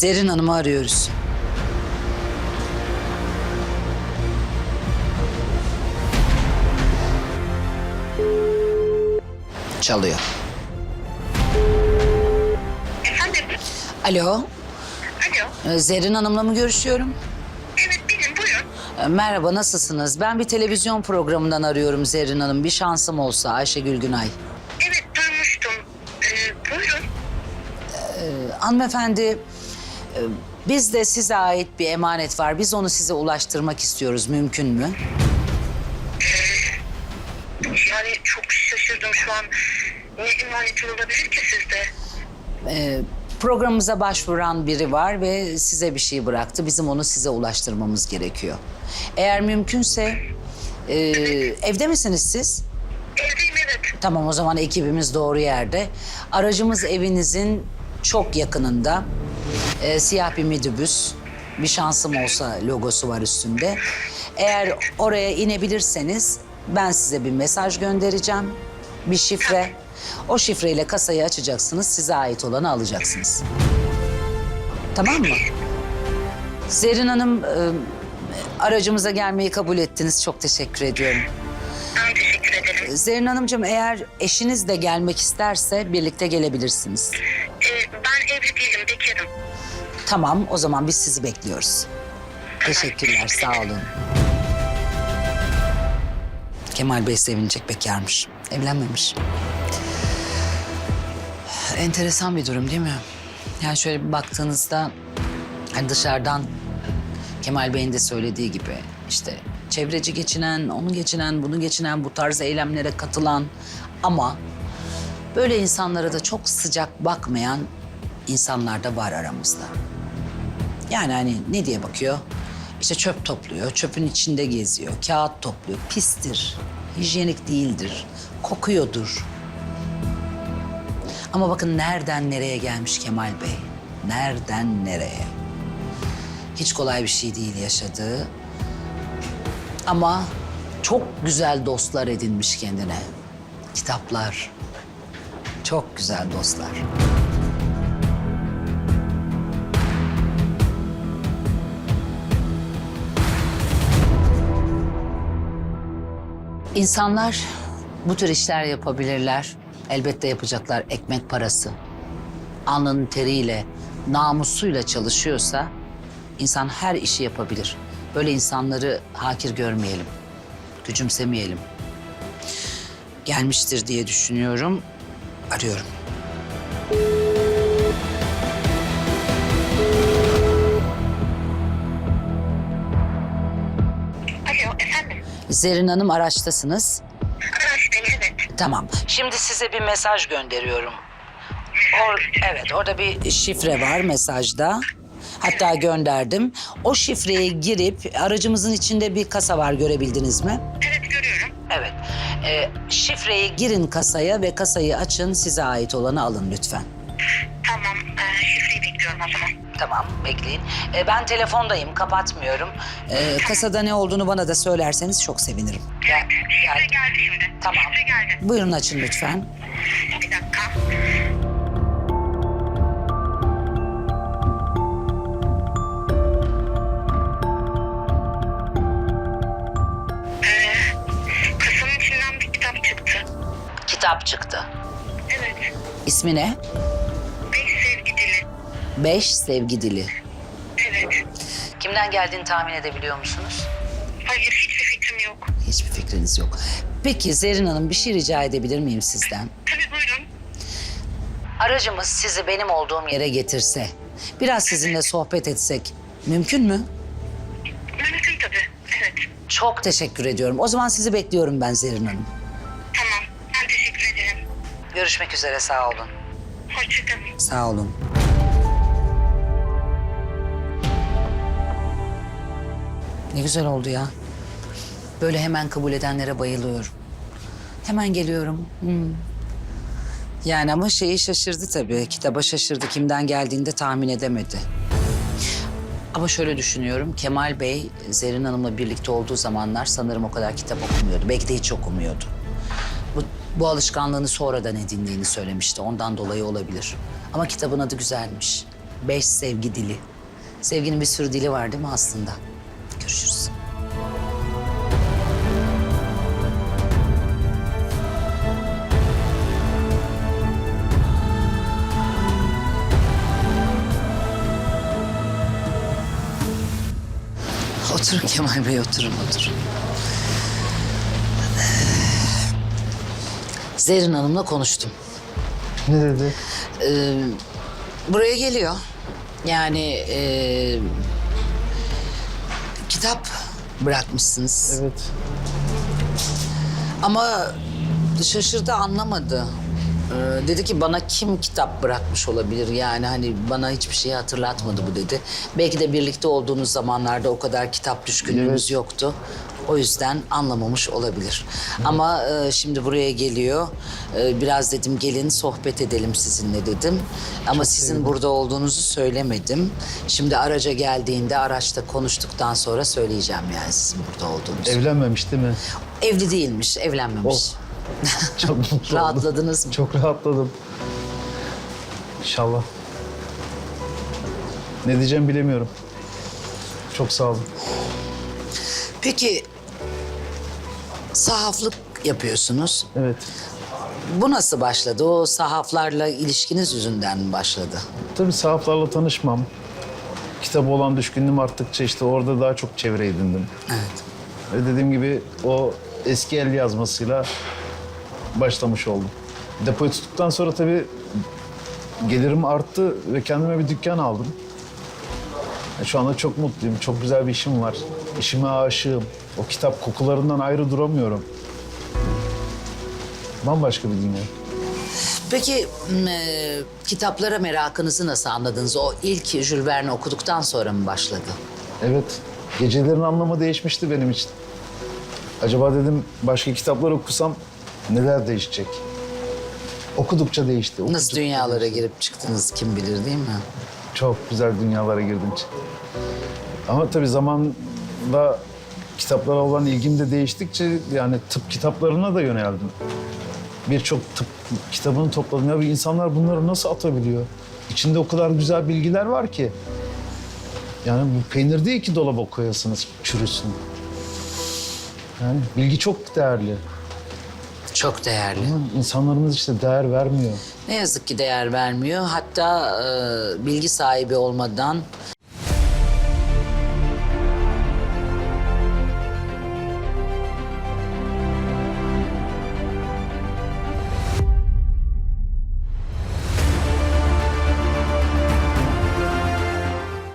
Zerrin Hanım'ı arıyoruz. Çalıyor. Efendim? Alo, Alo. e, Zerrin Hanım'la mı görüşüyorum? Evet benim buyurun. E, Merhaba, nasılsınız? Ben bir televizyon programından arıyorum Zerrin Hanım. Bir şansım olsa Ayşegül Günay. Evet duymuştum. Ee, buyurun. Hanımefendi, e, bizde size ait bir emanet var. Biz onu size ulaştırmak istiyoruz. Mümkün mü? Yani çok şaşırdım şu an. Ne emanetim olabilir ki sizde? E, programımıza başvuran biri var ve size bir şey bıraktı. Bizim onu size ulaştırmamız gerekiyor. Eğer mümkünse, e, evde misiniz siz? Evdeyim evet. Tamam o zaman ekibimiz doğru yerde. Aracımız evinizin çok yakınında. Ee, siyah bir midibüs. Bir şansım olsa logosu var üstünde. Eğer oraya inebilirseniz ben size bir mesaj göndereceğim. Bir şifre. O şifreyle kasayı açacaksınız. Size ait olanı alacaksınız. Tamam mı? Zerrin Hanım e, aracımıza gelmeyi kabul ettiniz. Çok teşekkür ediyorum. Ben teşekkür ederim. Zerrin Hanımcığım eğer eşiniz de gelmek isterse birlikte gelebilirsiniz. Ben evli değilim bekarım. Tamam o zaman biz sizi bekliyoruz. Teşekkürler sağ olun. Kemal Bey sevinecek bekarmış. Evlenmemiş. Enteresan bir durum değil mi? Yani şöyle bir baktığınızda hani dışarıdan Kemal Bey'in de söylediği gibi işte çevreci geçinen, onu geçinen, bunu geçinen, bu tarz eylemlere katılan ama böyle insanlara da çok sıcak bakmayan insanlar da var aramızda. Yani hani ne diye bakıyor? İşte çöp topluyor, çöpün içinde geziyor, kağıt topluyor. Pistir, hijyenik değildir, kokuyordur. Ama bakın nereden nereye gelmiş Kemal Bey. Nereden nereye? Hiç kolay bir şey değil yaşadığı. Ama çok güzel dostlar edinmiş kendine. Kitaplar. Çok güzel dostlar. İnsanlar bu tür işler yapabilirler. Elbette yapacaklar ekmek parası. Alnının teriyle, namusuyla çalışıyorsa insan her işi yapabilir. Böyle insanları hakir görmeyelim. Küçümsemeyelim. Gelmiştir diye düşünüyorum. Arıyorum. Zerrin Hanım araçtasınız. Araç evet. Tamam. Şimdi size bir mesaj gönderiyorum. Or- evet, orada bir şifre var mesajda. Hatta gönderdim. O şifreye girip aracımızın içinde bir kasa var görebildiniz mi? Evet görüyorum. Evet. Ee, şifreyi girin kasaya ve kasayı açın. Size ait olanı alın lütfen. Tamam. Ee, şifreyi bekliyorum o zaman. Tamam, bekleyin. Ee, ben telefondayım, kapatmıyorum. Ee, kasada ne olduğunu bana da söylerseniz çok sevinirim. Gel, Şifre geldi şimdi. Tamam. Şifre geldi. Buyurun açın lütfen. Bir dakika. Ee, kasanın içinden bir kitap çıktı. Kitap çıktı. Evet. İsmi ne? Beş sevgi dili. Evet. Kimden geldiğini tahmin edebiliyor musunuz? Hayır hiçbir fikrim yok. Hiçbir fikriniz yok. Peki Zerrin Hanım bir şey rica edebilir miyim sizden? Tabii buyurun. Aracımız sizi benim olduğum yere getirse, biraz sizinle sohbet etsek mümkün mü? Mümkün tabii. Evet. Çok teşekkür ediyorum. O zaman sizi bekliyorum ben Zerrin Hanım. Tamam. Ben teşekkür ederim. Görüşmek üzere sağ olun. Hoşçakalın. Sağ olun. Ne güzel oldu ya. Böyle hemen kabul edenlere bayılıyorum. Hemen geliyorum. Hmm. Yani ama şeyi şaşırdı tabii. Kitaba şaşırdı. Kimden geldiğini de tahmin edemedi. Ama şöyle düşünüyorum. Kemal Bey, Zerrin Hanım'la birlikte olduğu zamanlar sanırım o kadar kitap okumuyordu. Belki de hiç okumuyordu. Bu, bu alışkanlığını sonradan edindiğini söylemişti. Ondan dolayı olabilir. Ama kitabın adı güzelmiş. beş sevgi dili. Sevginin bir sürü dili var değil mi aslında? Görüşürüz. Oturun Kemal Bey, oturun, oturun. Zerrin Hanım'la konuştum. Ne dedi? Ee, buraya geliyor. Yani ee, kitap bırakmışsınız. Evet. Ama şaşırdı anlamadı. Ee, dedi ki bana kim kitap bırakmış olabilir yani hani bana hiçbir şey hatırlatmadı bu dedi. Belki de birlikte olduğunuz zamanlarda o kadar kitap düşkünlüğünüz yoktu. O yüzden anlamamış olabilir. Ama e, şimdi buraya geliyor. E, biraz dedim gelin sohbet edelim sizinle dedim. Ama sizin burada olduğunuzu söylemedim. Şimdi araca geldiğinde araçta konuştuktan sonra söyleyeceğim yani sizin burada olduğunuzu. Evlenmemiş değil mi? Evli değilmiş, evlenmemiş. Çok mutlu oldum. Rahatladınız mı? Çok rahatladım. İnşallah. Ne diyeceğim bilemiyorum. Çok sağ olun. Peki sahaflık yapıyorsunuz. Evet. Bu nasıl başladı? O sahaflarla ilişkiniz yüzünden mi başladı? Tabii sahaflarla tanışmam. Kitabı olan düşkünlüğüm arttıkça işte orada daha çok çevre edindim. Evet. Ve dediğim gibi o eski el yazmasıyla başlamış oldum. Depoyu tuttuktan sonra tabii gelirim arttı ve kendime bir dükkan aldım. Şu anda çok mutluyum. Çok güzel bir işim var. İşime aşığım. O kitap kokularından ayrı duramıyorum. Bambaşka bir dünya. Peki e, kitaplara merakınızı nasıl anladınız? O ilk Jules Verne okuduktan sonra mı başladı? Evet. Gecelerin anlamı değişmişti benim için. Acaba dedim başka kitaplar okusam neler değişecek? Okudukça değişti. Nasıl okudukça dünyalara değişti. girip çıktınız kim bilir değil mi? Çok güzel dünyalara girdim. Ama tabii zamanla kitaplara olan ilgim de değiştikçe yani tıp kitaplarına da yöneldim. Birçok tıp kitabını topladım. Ya bu insanlar bunları nasıl atabiliyor? İçinde o kadar güzel bilgiler var ki. Yani bu peynir değil ki dolaba koyasınız, çürüsün. Yani bilgi çok değerli. Çok değerli. Ama insanlarımız işte değer vermiyor. Ne yazık ki değer vermiyor. Hatta e, bilgi sahibi olmadan